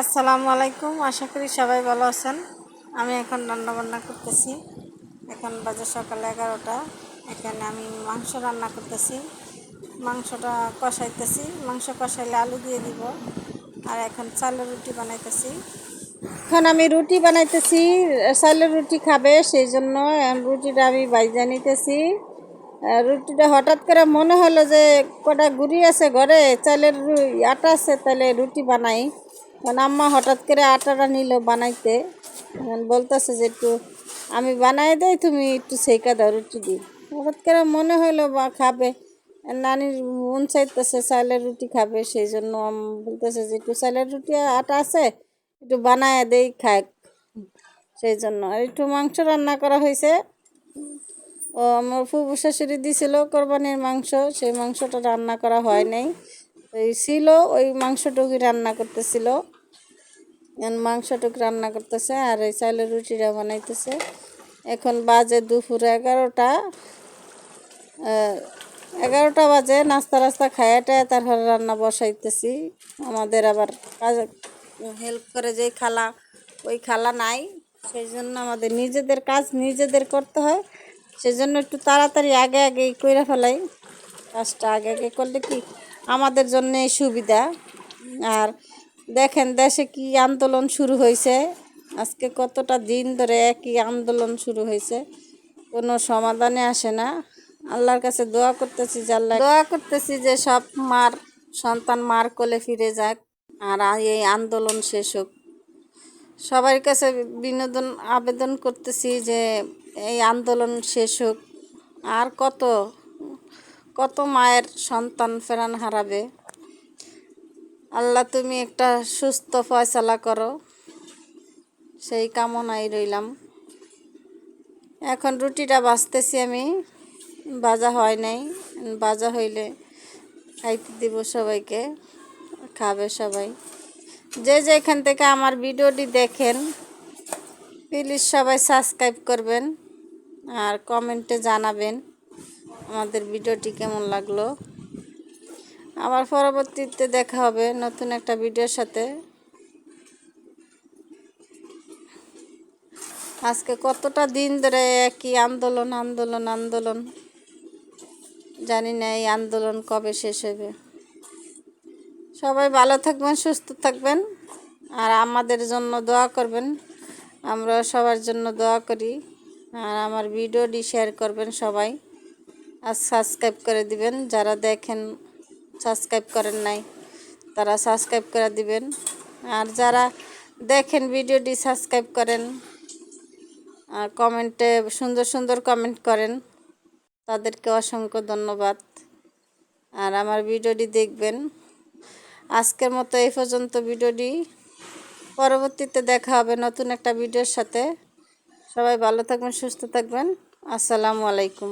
আসসালামু আলাইকুম, আশা করি সবাই ভালো আছেন। আমি এখন রান্না বান্না করতেছি। এখন বাজে সকাল এগারোটা। এখানে আমি মাংস রান্না করতেছি। মাংসটা কষাইতেছি। মাংস কষাইলে আলু দিয়ে দিব। আর এখন চালের রুটি বানাইতেছি। এখন আমি রুটি বানাইতেছি। চালের রুটি খাবে, সেই জন্য রুটিটা আমি বাইজা নিতেছি। রুটিটা হঠাৎ করে মনে হলো যে কটা গুড়ি আছে ঘরে, চালের আটা আছে, তাহলে রুটি বানাই। কারণ আম্মা হঠাৎ করে আটাটা নিল বানাইতে। এখন বলতেছে যে একটু আমি বানাই দেই, তুমি একটু সেকা দাও, রুটি দিই। হঠাৎ করে মনে হলো বা খাবে। নানির মন চাইতেছে চালের রুটি খাবে, সেই জন্য বলতেছে যে একটু চালের রুটি আটা আছে, একটু বানায় দেই খায় সেই জন্য আর একটু মাংস রান্না করা হয়েছে ও আমার ফুবু শাশুড়ি দিছিল কোরবানির মাংস, সেই মাংসটা রান্না করা হয় নাই। ওই ছিল, ওই মাংসটুকু রান্না করতেছিল। মাংসটুকু রান্না করতেছে আর এই চাইলে রুটিটা বানাইতেছে। এখন বাজে দুপুর এগারোটা। এগারোটা বাজে, নাস্তা রাস্তা খাইয়া টাইয়া তারপরে রান্না বসাইতেছি। আমাদের আবার কাজ হেল্প করে যেই খালা, ওই খালা নাই। সেই জন্য আমাদের নিজেদের কাজ নিজেদের করতে হয়। সেই জন্য একটু তাড়াতাড়ি আগে আগেই কইরা ফেলাই। কাজটা আগে আগে করলে কি? আমাদের জন্যে সুবিধা। আর দেখেন দেশে কি আন্দোলন শুরু হয়েছে। আজকে কতটা দিন ধরে একই আন্দোলন শুরু হয়েছে। কোনো সমাধানে আসে না। আল্লাহর কাছে দোয়া করতেছি যে আল্লাহ দোয়া করতেছি যে সব মার, সন্তান মার কোলে ফিরে যাক আর এই আন্দোলন শেষ হোক। সবার কাছে বিনোদন, আবেদন করতেছি যে এই আন্দোলন শেষ হোক। আর কত কত মায়ের সন্তান ফেরান হারাবে। আল্লাহ, তুমি একটা সুস্থ ফয়সালা করো। সেই কামনাই রইলাম। এখন রুটিটা বাজতেছি আমি। বাজা হয় নাই। বাজা হইলে খাইতে দিব সবাইকে। খাবে সবাই। যে যেখান থেকে আমার ভিডিওটি দেখেন, প্লিজ সবাই সাবস্ক্রাইব করবেন আর কমেন্টে জানাবেন আমাদের ভিডিওটি কেমন লাগল। আবার পরবর্তীতে দেখা হবে নতুন একটা ভিডিওর সাথে। আজকে কতটা দিন ধরে একই আন্দোলন আন্দোলন আন্দোলন, জানি না এই আন্দোলন কবে শেষ হবে। সবাই ভালো থাকবেন, সুস্থ থাকবেন, আর আমাদের জন্য দোয়া করবেন। আমরা সবার জন্য দোয়া করি, আর আমার ভিডিওটি শেয়ার করবেন সবাই, আর সাবস্ক্রাইব করে দিবেন। যারা দেখেন সাবস্ক্রাইব করেন নাই, তারা সাবস্ক্রাইব করে দিবেন। আর যারা দেখেন ভিডিওটি সাবস্ক্রাইব করেন, আর কমেন্টে সুন্দর সুন্দর কমেন্ট করেন, তাদেরকে অসংখ্য ধন্যবাদ। আর আমার ভিডিওটি দেখবেন। আজকের মতো এই পর্যন্ত ভিডিওটি। পরবর্তীতে দেখা হবে নতুন একটা ভিডিওর সাথে। সবাই ভালো থাকবেন, সুস্থ থাকবেন। আসসালামু আলাইকুম।